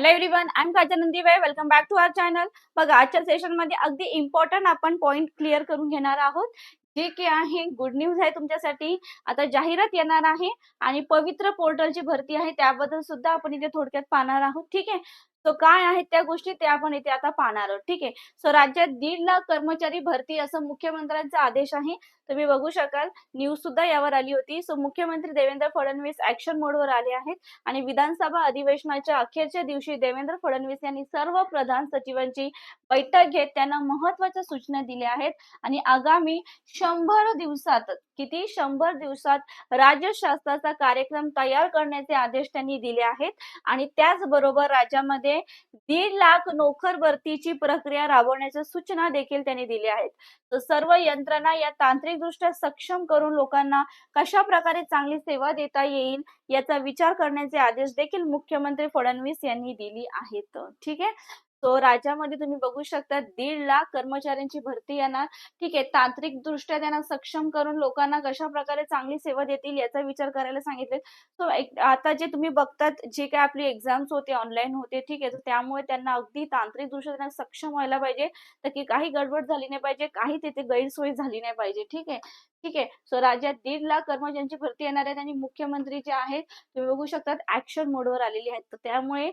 Hello everyone I am Kajal Nandibai welcome back to our channel बघा आजच्या सेशनमध्ये अगदी इम्पॉर्टंट आपण पॉईंट क्लिअर करून घेणार आहोत. जे की आहे गुड न्यूज आहे तुमच्यासाठी. आता जाहिरात येणार आहे आणि पवित्र पोर्टलची भरती आहे त्याबद्दल सुद्धा आपण इथे थोडक्यात पाहणार आहोत. ठीक आहे? सो काय आहेत त्या गोष्टी ते आपण इथे आता पाहणार आहोत. ठीक आहे? सो राज्यात दीड लाख कर्मचारी भरती असं मुख्यमंत्र्यांचा आदेश आहे. तुम्ही बघू शकाल न्यूज सुद्धा यावर आली होती. सो मुख्यमंत्री देवेंद्र फडणवीस ऍक्शन मोडवर आले आहेत. आणि विधानसभा अधिवेशनाच्या अखेरच्या दिवशी देवेंद्र फडणवीस यांनी सर्व प्रधान सचिवांची बैठक घेत त्यांना महत्त्वाच्या सूचना दिल्या आहेत. आणि आगामी शंभर दिवसात किती? शंभर दिवसात राज्य शासनाचा कार्यक्रम तयार करण्याचे आदेश त्यांनी दिले आहेत. आणि त्याचबरोबर राज्यामध्ये म्हणजे दीड लाख नोकर भरतीची प्रक्रिया राबवण्याच्या सूचना देखील त्यांनी दिल्या आहेत. तर सर्व यंत्रणा या तांत्रिकदृष्ट्या सक्षम करून लोकांना कशा प्रकारे चांगली सेवा देता येईल याचा विचार करण्याचे आदेश देखील मुख्यमंत्री फडणवीस यांनी दिली आहेत. ठीक आहे? तो राज्यामध्ये तुम्ही बघू शकता दीड लाख कर्मचाऱ्यांची भरती येणार ठीक आहे तांत्रिक दृष्ट्या त्यांना सक्षम करून लोकांना कशा प्रकारे चांगली सेवा देतील याचा विचार करायला सांगितले. सो आता जे तुम्ही बघतात जे काय आपली एक्झाम्स होते ऑनलाईन होते ठीक आहे तर त्यामुळे त्यांना अगदी तांत्रिक दृष्ट्या त्यांना सक्षम व्हायला पाहिजे तर की काही गडबड झाली नाही पाहिजे काही तिथे गैरसोय झाली नाही पाहिजे ठीक आहे. ठीक आहे. सो राज्यात दीड लाख कर्मचाऱ्यांची भरती येणार आहेत आणि मुख्यमंत्री जे आहेत तुम्ही बघू शकतात ऍक्शन मोडवर आलेली आहेत. तर त्यामुळे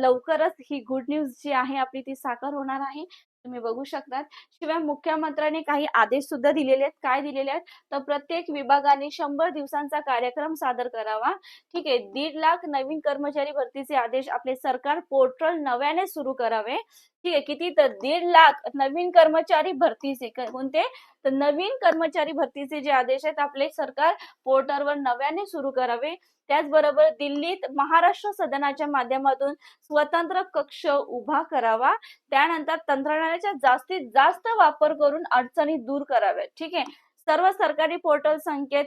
लवकरच ही गुड न्यूज जी आहे आपली ती साकार होणार आहे. तुम्ही बघू शकतात. शिवाय मुख्यमंत्र्यांनी काही आदेश सुद्धा दिलेले आहेत. काय दिलेले आहेत? तर प्रत्येक विभागाने शंभर दिवसांचा कार्यक्रम सादर करावा. ठीक आहे. दीड लाख नवीन कर्मचारी भरतीचे आदेश आपले सरकार पोर्टल नव्याने सुरू करावे. ठीक आहे. किती? तर दीड लाख नवीन कर्मचारी भरतीचे कोणते? तर नवीन कर्मचारी भरतीचे जे आदेश आहेत आपले सरकार पोर्टलवर नव्याने सुरू करावे. त्याचबरोबर दिल्लीत महाराष्ट्र सदनाच्या माध्यमातून स्वतंत्र कक्ष उभा करावा. त्यानंतर तंत्रज्ञान तंत्रज्ञानाचा जास्तीत जास्त वापर करून अडचणी दूर कराव्यात. ठीक आहे? सर्व सरकारी पोर्टल संकेत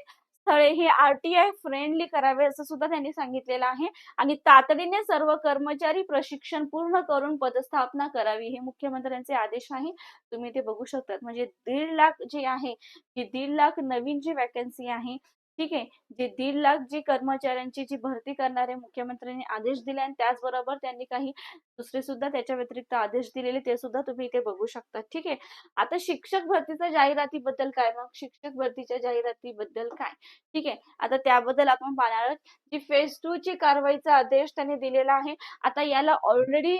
स्थळे हे आरटीआय फ्रेंडली करावे असं सुद्धा त्यांनी सांगितलेलं आहे. आणि तातडीने सर्व कर्मचारी प्रशिक्षण पूर्ण करून पदस्थापना करावी हे मुख्यमंत्र्यांचे आदेश आहे. तुम्ही ते बघू शकतात. म्हणजे दीड लाख जे आहे की दीड लाख नवीन जी वॅकन्सी आहे ठीक आहे. जे दीड लाख जी कर्मचाऱ्यांची जी भरती करणारे मुख्यमंत्र्यांनी आदेश दिले आणि त्याचबरोबर त्यांनी काही दुसरे सुद्धा त्याच्या व्यतिरिक्त आदेश दिलेले ते सुद्धा तुम्ही इथे बघू शकता. ठीक आहे. आता शिक्षक भरतीच्या जाहिरातीबद्दल काय? मग शिक्षक भरतीच्या जाहिरातीबद्दल काय? ठीक आहे. आता त्याबद्दल आपण पाहणार जी फेज टू ची कारवाईचा आदेश त्यांनी दिलेला आहे. आता याला ऑलरेडी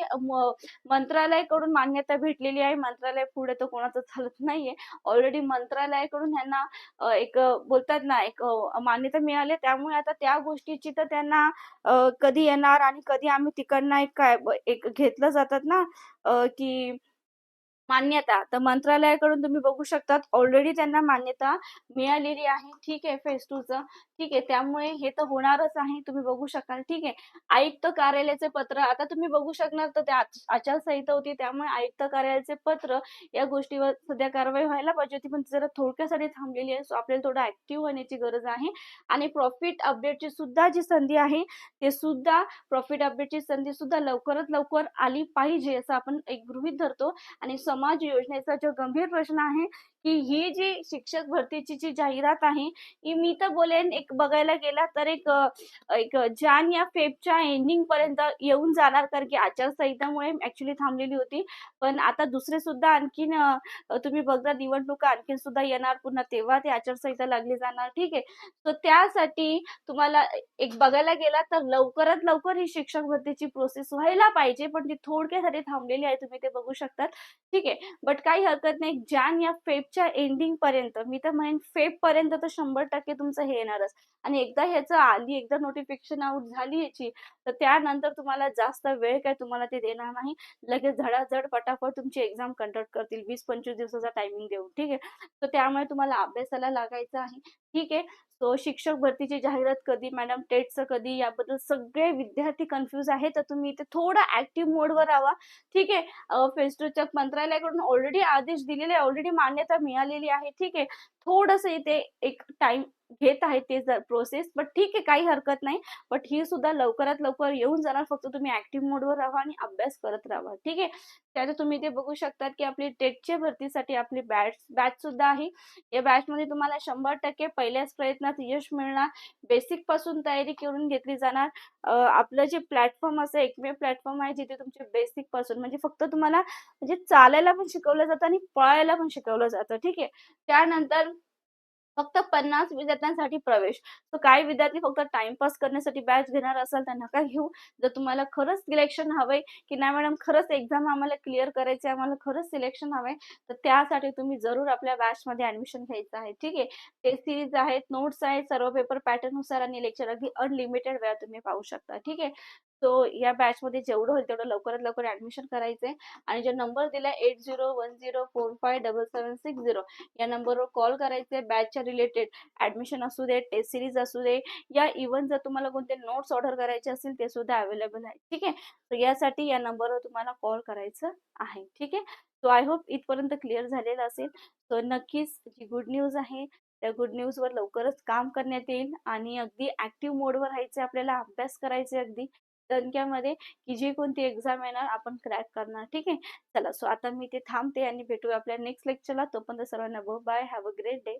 मंत्रालयाकडून मान्यता भेटलेली आहे. मंत्रालय पुढे तर कोणाचं चालत नाहीये. ऑलरेडी मंत्रालयाकडून यांना एक बोलतात ना एक मान्यता मिळाली. त्यामुळे आता त्या गोष्टीची तर त्यांना कधी येणार आणि कधी आम्ही तिकडनं एक काय एक घेतलं जातात ना की मान्यता. तर मंत्रालयाकडून तुम्ही बघू शकतात ऑलरेडी त्यांना मान्यता मिळालेली आहे. ठीक आहे फेज टू च ठीक आहे त्यामुळे हे तर होणारच आहे. तुम्ही बघू शकाल. ठीक आहे आयुक्त कार्यालयाचे पत्र आता तुम्ही बघू शकणार तर त्या आचारसंहिता होती त्यामुळे आयुक्त कार्यालयाचे पत्र या गोष्टीवर सध्या कारवाई व्हायला पाहिजे होती. पण जरा थोडक्यासाठी थांबलेली आहे सो आपल्याला थोडं ऍक्टिव्ह होण्याची गरज आहे. आणि प्रॉफिट अपडेटची सुद्धा जी संधी आहे ते सुद्धा प्रॉफिट अपडेटची संधी सुद्धा लवकरात लवकर आली पाहिजे असं आपण एक गृहित धरतो. आणि समाज योजनेचा जो गंभीर प्रश्न आहे की ही जी शिक्षक भरतीची जी जाहिरात आहे ही मी तर बोलेन एक बघायला गेला तर एक एक जान या फेबच्या एंडिंग पर्यंत येऊन जाणार कारण की आचारसंहितामुळे ऍक्च्युली थांबलेली होती. पण आता दुसरे सुद्धा आणखीन तुम्ही बघता निवडणुका आणखीन सुद्धा येणार पुन्हा तेव्हा ते आचारसंहिता लागली जाणार ठीक आहे. तर त्यासाठी तुम्हाला एक बघायला गेला तर लवकरात लवकर ही शिक्षक भरतीची प्रोसेस व्हायला पाहिजे पण ती थोडक्यासाठी थांबलेली आहे तुम्ही ते बघू शकतात. ठीक आहे. बट काही हरकत नाही जान या फेब च्या एंडिंग पर्यंत मी तर म्हणेन फेब पर्यंत तर शंभर टक्के तुमचं हे येणारच. आणि एकदा ह्याचं आली एकदा नोटिफिकेशन आउट झाली याची तर त्यानंतर तुम्हाला जास्त वेळ काय तुम्हाला ते देणार नाही. लगेच झडाझड पटापट तुमची एक्झाम कंडक्ट करतील वीस पंचवीस दिवसाचा टायमिंग देऊन ठीक आहे? तर त्यामुळे तुम्हाला अभ्यासाला लागायचं आहे. ठीक आहे. सो शिक्षक भरतीची जाहिरात कधी मॅडम टेटचं कधी? याबद्दल सगळे विद्यार्थी कन्फ्यूज आहे तर तुम्ही इथे थोडा ऍक्टिव्ह मोडवर राहा. ठीक आहे? फेस्टूच्या मंत्रालयाकडून ऑलरेडी आदेश दिलेले ऑलरेडी मान्यता मिळालेली आहे. ठीक आहे? थोडंसं इथे एक टाइम घेत आहे ते प्रोसेस बट ठीक आहे काही हरकत नाही. बट ही सुद्धा लवकरात लवकर येऊन जाणार. फक्त तुम्ही ऍक्टिव्ह मोडवर राहा आणि अभ्यास करत राहा. ठीक आहे? त्यात तुम्ही ते बघू शकतात की आपली टेटच्या भरतीसाठी आपली बॅच बॅच सुद्धा आहे. या बॅच मध्ये तुम्हाला शंभर टक्के पहिल्याच प्रयत्नात यश मिळणार. बेसिकपासून तयारी करून घेतली जाणार. आपलं जे प्लॅटफॉर्म असं एकमेव प्लॅटफॉर्म आहे जिथे तुमचे बेसिकपासून म्हणजे फक्त तुम्हाला म्हणजे चालायला पण शिकवलं जातं आणि पळायला पण शिकवलं जातं. ठीक आहे? त्यानंतर फक्त पन्नास विद्यार्थ्यांसाठी प्रवेश. तर काही विद्यार्थी फक्त टाइमपास करण्यासाठी बॅच घेणार असाल तर नका घेऊ? जर तुम्हाला खरंच सिलेक्शन हवंय की नाही मॅडम खरंच एक्झाम आम्हाला क्लिअर करायची आम्हाला खरंच सिलेक्शन हवंय तर त्यासाठी तुम्ही जरूर आपल्या बॅचमध्ये ऍडमिशन घ्यायचं आहे. ठीक आहे? टेस्ट सिरीज आहेत नोट्स आहेत सर्व पेपर पॅटर्ननुसार आणि लेक्चर अगदी अनलिमिटेड वेळा तुम्ही पाहू शकता. ठीक आहे? सो या बॅचमध्ये जेवढं होईल तेवढं लवकरात लवकर ऍडमिशन करायचंय. आणि जो नंबर दिला eight zero one zero four five double seven six zero या नंबरवर कॉल करायचे बॅचच्या रिलेटेड ऍडमिशन असू दे टेस्ट सिरीज असू दे या इव्हन जर तुम्हाला कोणते नोट्स ऑर्डर करायचे असतील ते सुद्धा अवेलेबल आहे. ठीक आहे? तर यासाठी या नंबरवर तुम्हाला कॉल करायचं आहे. ठीक आहे? सो आय होप इथपर्यंत क्लिअर झालेलं असेल. सो नक्कीच जी गुड न्यूज आहे त्या गुड न्यूजवर लवकरच काम करण्यात येईल. आणि अगदी ऍक्टिव्ह मोडवर राहायचे आपल्याला अभ्यास करायचे अगदी. दणक्यामध्ये की जी कोणती एक्झाम येणार आपण क्रॅक करणार. ठीक आहे? चला सो आता मी ते थांबते आणि भेटूया आपल्या नेक्स्ट लेक्चरला तोपर्यंत सर्वांना bye have a great day